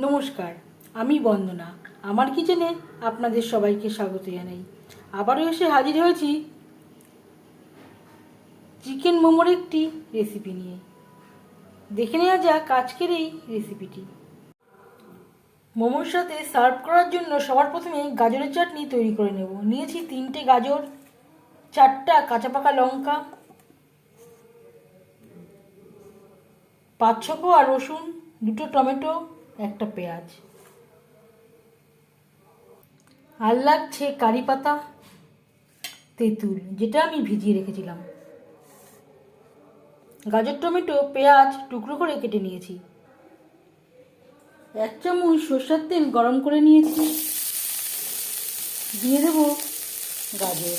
নমস্কার, আমি বন্দনা। আমার কিচেনে আপনাদের সবাইকে স্বাগত জানাই। আবারও এসে হাজির হয়েছি চিকেন মোমোর একটি রেসিপি নিয়ে। দেখে নেওয়া যাক আজকের এই রেসিপিটি মোমোর সাথে সার্ভ করার জন্য সবার প্রথমে গাজরের চাটনি তৈরি করে নেব। নিয়েছি তিনটে গাজর, চারটা কাঁচা পাকা লঙ্কা, পাঁচ ছ কোয়া রসুন, দুটো টমেটো একটা পেঁয়াজ। আর লাগছে কারি পাতা, তেঁতুল, যেটা আমি ভিজিয়ে রেখেছিলাম। গাজর, টমেটো, পেঁয়াজ টুকরো করে কেটে নিয়েছি। এক চামচ সর্ষের তেল গরম করে নিয়েছি। দিয়ে দেবো গাজর।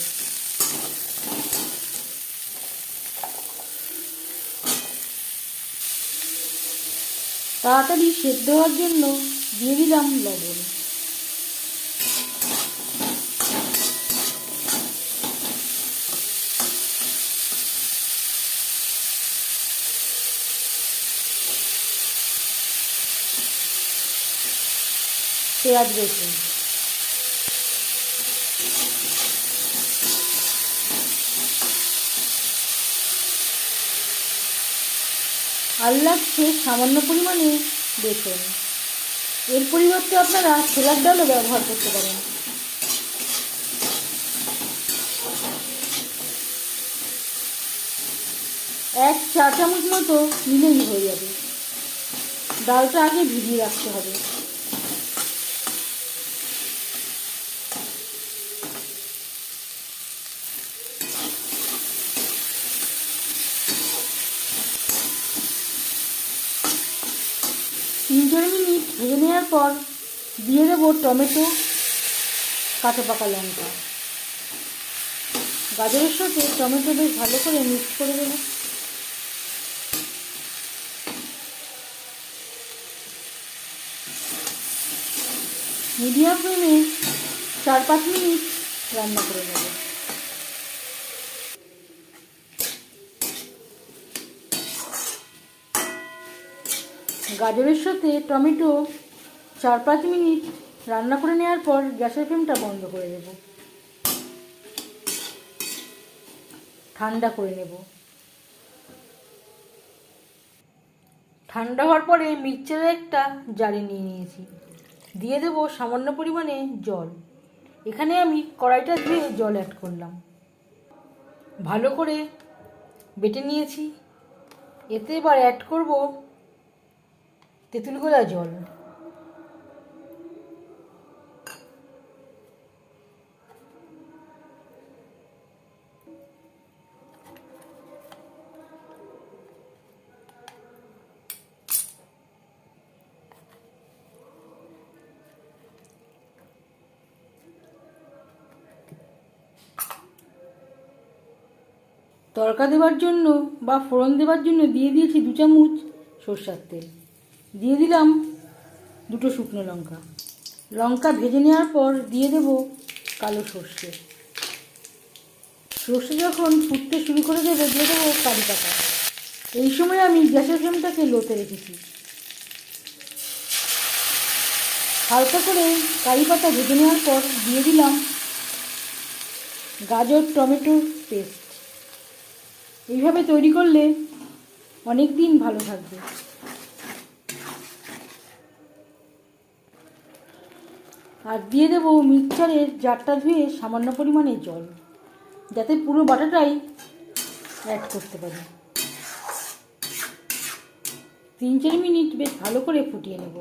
তাড়াতাড়ি সেদ্ধ হওয়ার জন্য দিয়ে দিলাম লবণ। পেঁয়াজ রসুন। আর লাগছে সামান্য পরিমাণে বেসন এর পরিবর্তে আপনারা ছোলার ডালও ব্যবহার করতে পারেন। এক চা চামচ মতো নিলেই হয়ে যাবে। ডালটা আগে ভিজিয়ে রাখতে হবে তিন চার মিনিট পর দিয়ে দেবো টমেটো, কাঁচা পাকা লঙ্কা। গাজরের সাথে টমেটো বেশ ভালো করে মিক্স করে দেবো। মিডিয়াম ফ্লেমে চার পাঁচ মিনিট রান্না করে নেব। গাজরের সাথে টমেটো চার পাঁচ মিনিট রান্না করে নেওয়ার পর গ্যাসের ফ্লেমটা বন্ধ করে দেব। ঠান্ডা করে নেব। ঠান্ডা হওয়ার পরে মিক্সচারের একটা জারে নিয়ে নিয়েছি। দিয়ে দেবো সামান্য পরিমাণে জল। এখানে আমি কড়াইটা ধুয়ে জল অ্যাড করলাম। ভালো করে বেটে নিয়েছি। এতে এবার অ্যাড করব তেঁতুল গোলা জল। তড়কা দেওয়ার জন্য বা ফোড়ন দেওয়ার জন্য দিয়ে দিয়েছি দু চামচ সর্ষার তেল। দিয়ে দিলাম দুটো শুকনো লঙ্কা। লঙ্কা ভেজে নেওয়ার পর দিয়ে দেব কালো সর্ষে। সর্ষে যখন ফুটতে শুরু করে দেবে, দিয়ে দেবো কারি পাতা। এই সময় আমি গ্যাসের ফ্লেমটাকে লোতে রেখেছি। হালকা করে কারি পাতা ভেজে নেওয়ার পর দিয়ে দিলাম গাজর, টমেটো পেস্ট। এইভাবে তৈরি করলে অনেক দিন ভালো থাকবে। আর দিয়ে দেবো মিক্সচারের জারটা ধুয়ে সামান্য পরিমাণে জল, যাতে পুরো বাটাটাই অ্যাড করতে পারি। তিন চার মিনিট বেশ ভালো করে ফুটিয়ে নেব।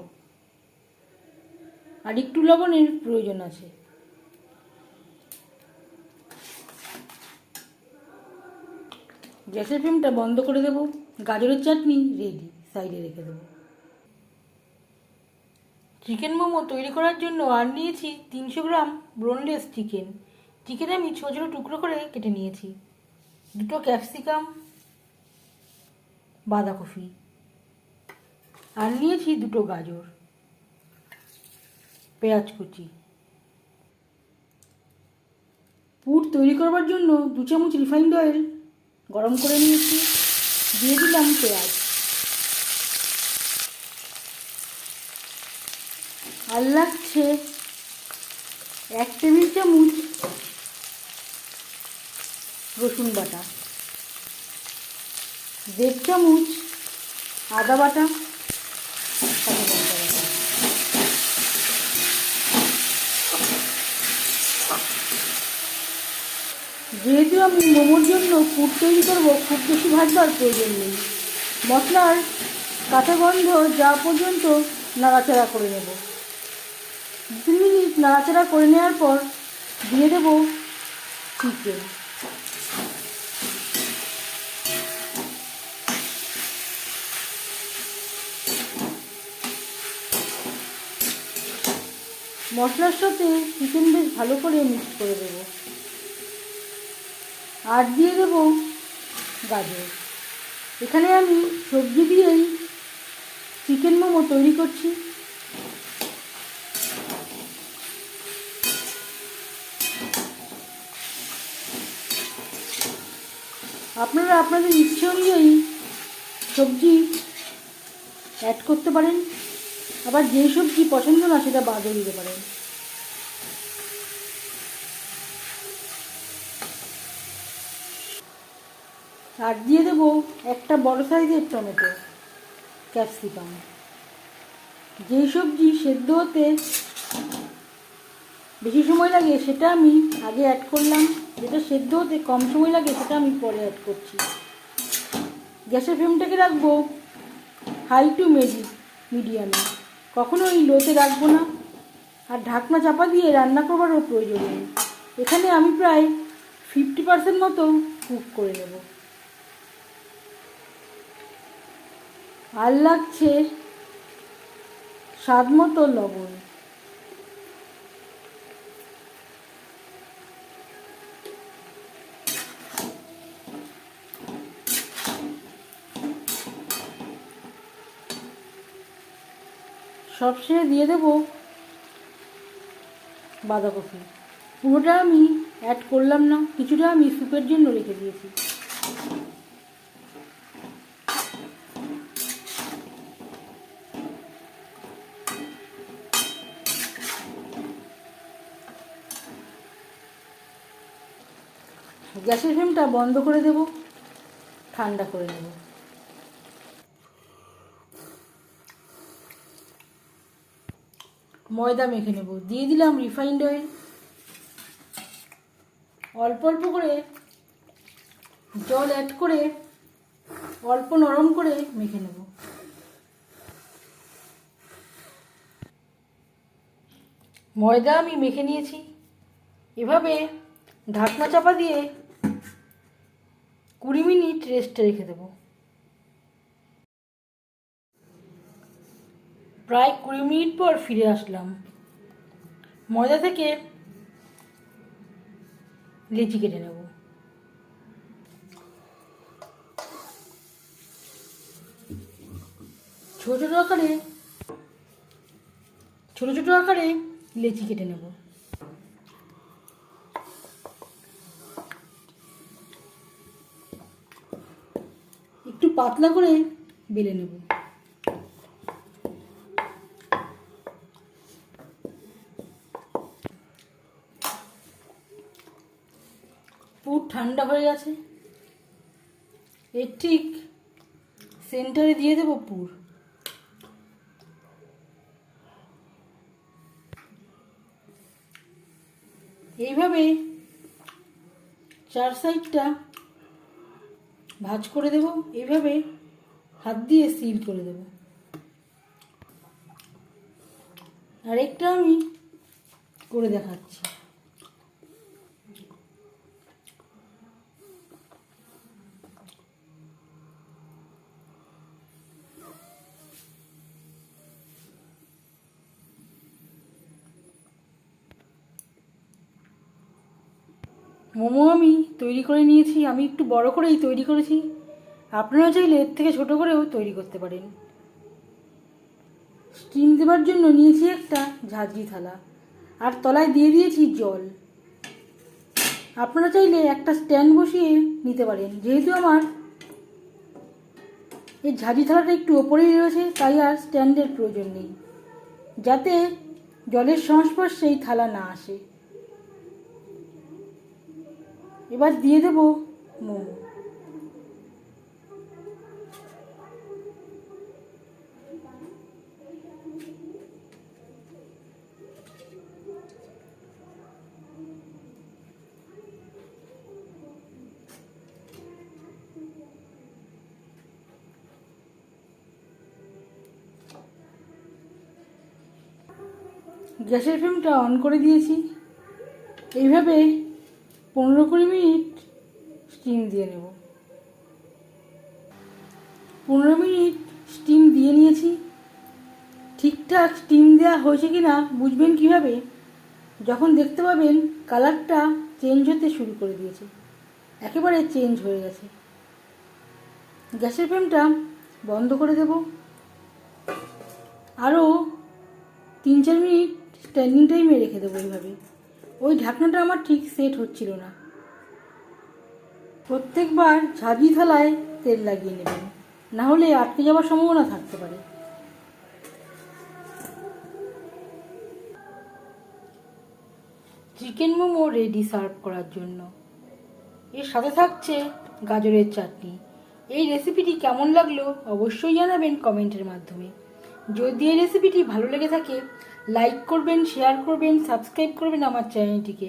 আর একটু লবণের প্রয়োজন আছে। গ্যাসের ফ্লেমটা বন্ধ করে দেব, গাজরের চাটনি রেডি সাইডে রেখে দেবো। চিকেন মোমো তৈরি করার জন্য আর নিয়েছি তিনশো গ্রাম ব্রোনলেস চিকেন। চিকেন আমি ছোটো ছোটো টুকরো করে কেটে নিয়েছি। দুটো ক্যাপসিকাম, বাঁধাকপি। আর নিয়েছি দুটো গাজর। পেঁয়াজ কুচি। পুর তৈরি করবার জন্য দু চামচ রিফাইন্ড অয়েল গরম করে নিয়েছি, দিয়ে দিলাম পেঁয়াজ। আর লাগছে এক টেবিল চামচ রসুন বাটা, দেড় চামচ আদা বাটা কাঁচা লঙ্কা বাটা যেহেতু আমি মোমোর জন্য পুর তৈরি করব, খুব বেশি ভাজবার প্রয়োজন নেই। মশলার কাঁচা গন্ধ যা পর্যন্ত নাড়াচাড়া করে নেব। দু মিনিট নাড়াচাড়া করে নেওয়ার পর দিয়ে দেব চিকেন। মশলার সাথে চিকেন বেশ ভালো করে মিক্স করে দেবো। আর দিয়ে দেবো গাজর। এখানে আমি সবজি দিয়েই চিকেন মোমো তৈরি করছি। আপনারা আপনাদের ইচ্ছে অনুযায়ী সবজি অ্যাড করতে পারেন। আবার যেই সবজি পছন্দ না সেটা বাদও দিতে পারেন। আর দিয়ে দেবো একটা বড় সাইজের টমেটো ক্যাপসিকাম যেই সবজি সেদ্ধ হতে বেশি সময় লাগে সেটা আমি আগে অ্যাড করলাম। যেটা সেদ্ধ হতে কম সময় লাগে সেটা আমি পরে অ্যাড করছি। গ্যাসের ফ্লেমটাকে রাখব হাই টু মেডি মিডিয়ামে কখনো কখনোই লোতে রাখব না। আর ঢাকনা চাপা দিয়ে রান্না করবারও প্রয়োজন নেই। এখানে আমি প্রায় ফিফটি পার্সেন্ট মতো কুক করে নেব। আর লাগছে স্বাদ মতো লবণ। সবশেষে দিয়ে দেবো বাঁধাকপি। পুরোটা আমি অ্যাড করলাম না, কিছুটা আমি স্যুপের জন্য রেখে দিয়েছি। গ্যাসের ফ্লেমটা বন্ধ করে দেব, ঠান্ডা করে নেব। ময়দা মেখে নেব। দিয়ে দিলাম রিফাইন্ড অয়েল। অল্প অল্প করে জল অ্যাড করে অল্প নরম করে মেখে নেব। ময়দা আমি মেখে নিয়েছি। এভাবে ঢাকনা চাপা দিয়ে কুড়ি মিনিট রেস্টে রেখে দেবো। প্রায় কুড়ি মিনিট পর ফিরে আসলাম। ময়দা থেকে লেচি কেটে নেব। ছোট ছোট আকারে, ছোট ছোট আকারে লেচি কেটে নেব একটু পাতলা করে বেলে নেব। পুর ঠান্ডা হয়ে গেছে। এর ঠিক সেন্টারে দিয়ে দেবো পুর। এইভাবে চার সাইডটা ভাজ করে দেব এভাবে হাত দিয়ে সিল করে দেব। আরেকটা আমি করে দেখাচ্ছি মোমো আমি তৈরি করে নিয়েছি, আমি একটু বড় করেই তৈরি করেছি। আপনারা চাইলে এর থেকে ছোট করেও তৈরি করতে পারেন। স্টিম দেওয়ার জন্য নিয়েছি একটা ঝাঁঝরি থালা, আর তলায় দিয়ে দিয়েছি জল। আপনারা চাইলে একটা স্ট্যান্ড বসিয়ে নিতে পারেন, যেহেতু আমার এই ঝাঁঝরি থালাটা একটু ওপরেই রয়েছে, তাই আর স্ট্যান্ডের প্রয়োজন নেই, যাতে জলের সংস্পর্শে এই থালা না আসে। এবার দিয়ে দেব মোমো। গ্যাসের ফ্লেমটা অন করে দিয়েছি। এইভাবে পনেরো কুড়ি মিনিট স্টিম দিয়ে নেব। পনেরো মিনিট স্টিম দিয়ে নিয়েছি। ঠিকঠাক স্টিম দেওয়া হয়েছে কি না বুঝবেন কীভাবে? যখন দেখতে পাবেন কালারটা চেঞ্জ হতে শুরু করে দিয়েছে। একেবারে চেঞ্জ হয়ে গেছে। গ্যাসের ফ্লেমটা বন্ধ করে দেব। আরও তিন চার মিনিট স্ট্যান্ডিং টাইমে রেখে দেবো এইভাবে। ওই ঢাকনাটা আমার ঠিক সেট হচ্ছিল না। প্রত্যেকবার ঝাঁঝি থালায় তেল লাগিয়ে নেবেন। না হলে আটকে যাওয়ার সম্ভাবনা থাকতে পারে। চিকেন মোমো রেডি সার্ভ করার জন্য। এর সাথে থাকছে গাজরের চাটনি। এই রেসিপিটি কেমন লাগল অবশ্যই জানাবেন কমেন্টের মাধ্যমে। যদি এই রেসিপিটি ভালো লেগে থাকে লাইক করবেন শেয়ার করবেন সাবস্ক্রাইব করবেন আমার চ্যানেলটিকে